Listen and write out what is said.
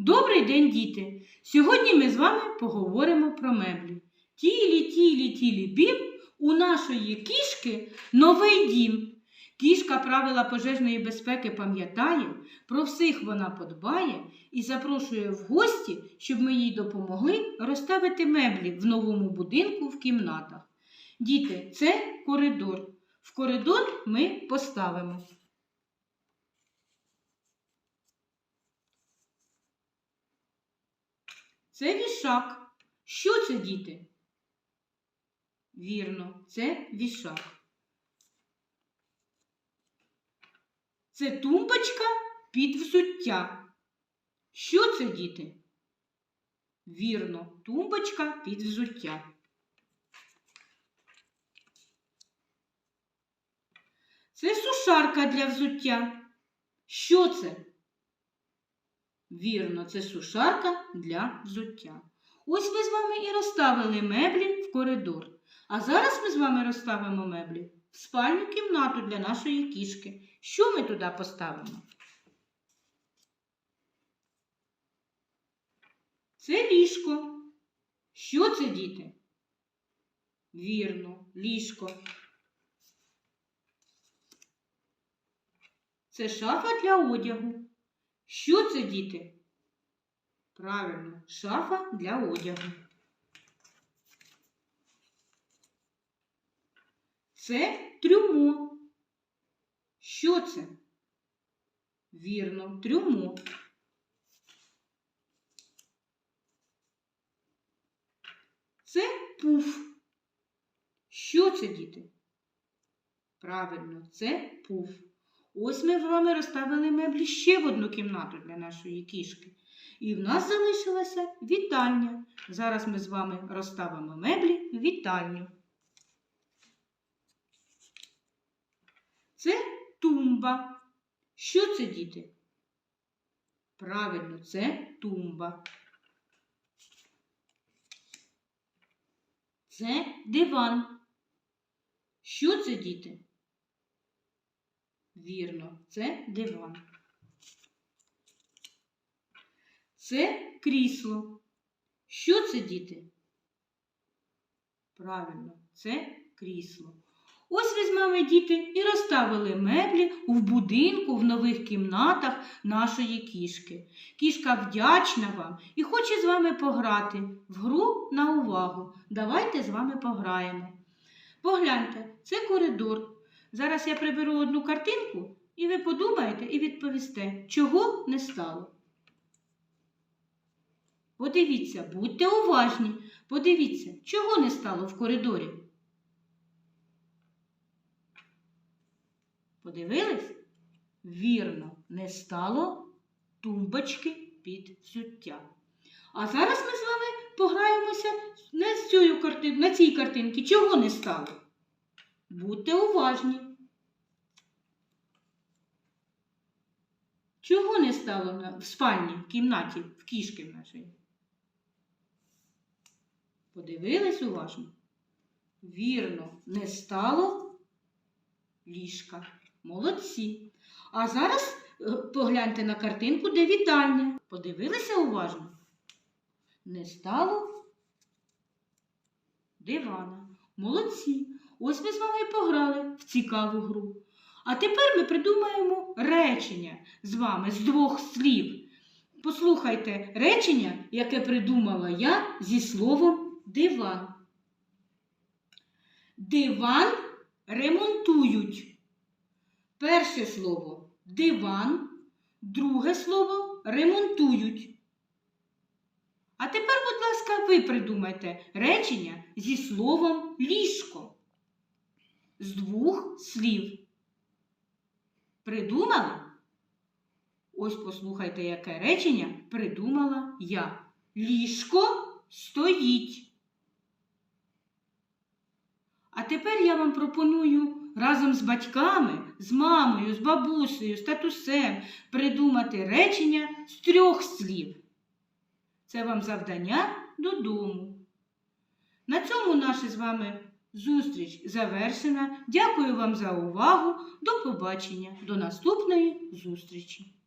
Добрий день, діти! Сьогодні ми з вами поговоримо про меблі. Тілі, тілі, тілі, бім, у нашої кішки новий дім. Кішка правила пожежної безпеки пам'ятає, про всіх вона подбає і запрошує в гості, щоб ми їй допомогли розставити меблі в новому будинку в кімнатах. Діти, це коридор. В коридор ми поставимо. Це вішак. Що це, діти? Вірно, це вішак. Це тумбочка під взуття. Що це, діти? Вірно, тумбочка під взуття. Це сушарка для взуття. Що це? Вірно, це сушарка для взуття. Ось ми з вами і розставили меблі в коридор. А зараз ми з вами розставимо меблі в спальню кімнату для нашої кішки. Що ми туди поставимо? Це ліжко. Що це, діти? Вірно, ліжко. Це шафа для одягу. Що це, діти? Правильно, шафа для одягу. Це трюмо. Що це? Вірно, трюмо. Це пуф. Що це, діти? Правильно, це пуф. Ось ми з вами розставили меблі ще в одну кімнату для нашої кішки. І в нас залишилася вітальня. Зараз ми з вами розставимо меблі в вітальню. Це тумба. Що це, діти? Правильно, це тумба. Це диван. Що це, діти? Вірно, це диван. Це крісло. Що це, діти? Правильно, це крісло. Ось ви з вами, діти, і розставили меблі в будинку в нових кімнатах нашої кішки. Кішка вдячна вам і хоче з вами пограти в гру на увагу. Давайте з вами пограємо. Погляньте, це коридор. Зараз я приберу одну картинку, і ви подумаєте і відповісте, чого не стало. Подивіться, будьте уважні. Подивіться, чого не стало в коридорі. Подивились? Вірно, не стало тумбочки під взуття. А зараз ми з вами пограємося з цією картин... на цій картинці. Чого не стало? Будьте уважні. Чого не стало в спальні, в кімнаті, в кішки нашої? Подивились уважно? Вірно, не стало ліжка. Молодці. А зараз е, погляньте на картинку, де вітальня. Подивилися уважно? Не стало дивана. Молодці. Ось ми з вами і пограли в цікаву гру. А тепер ми придумаємо речення з вами з двох слів. Послухайте речення, яке придумала я зі словом диван. Диван ремонтують. Перше слово диван, друге слово ремонтують. А тепер, будь ласка, ви придумайте речення зі словом ліжко. З двох слів. Придумали? Ось послухайте, яке речення придумала я. Ліжко стоїть. А тепер я вам пропоную разом з батьками, з мамою, з бабусею, з татусем придумати речення з трьох слів. Це вам завдання додому. На цьому наша з вами зустріч завершена. Дякую вам за увагу. До побачення. До наступної зустрічі.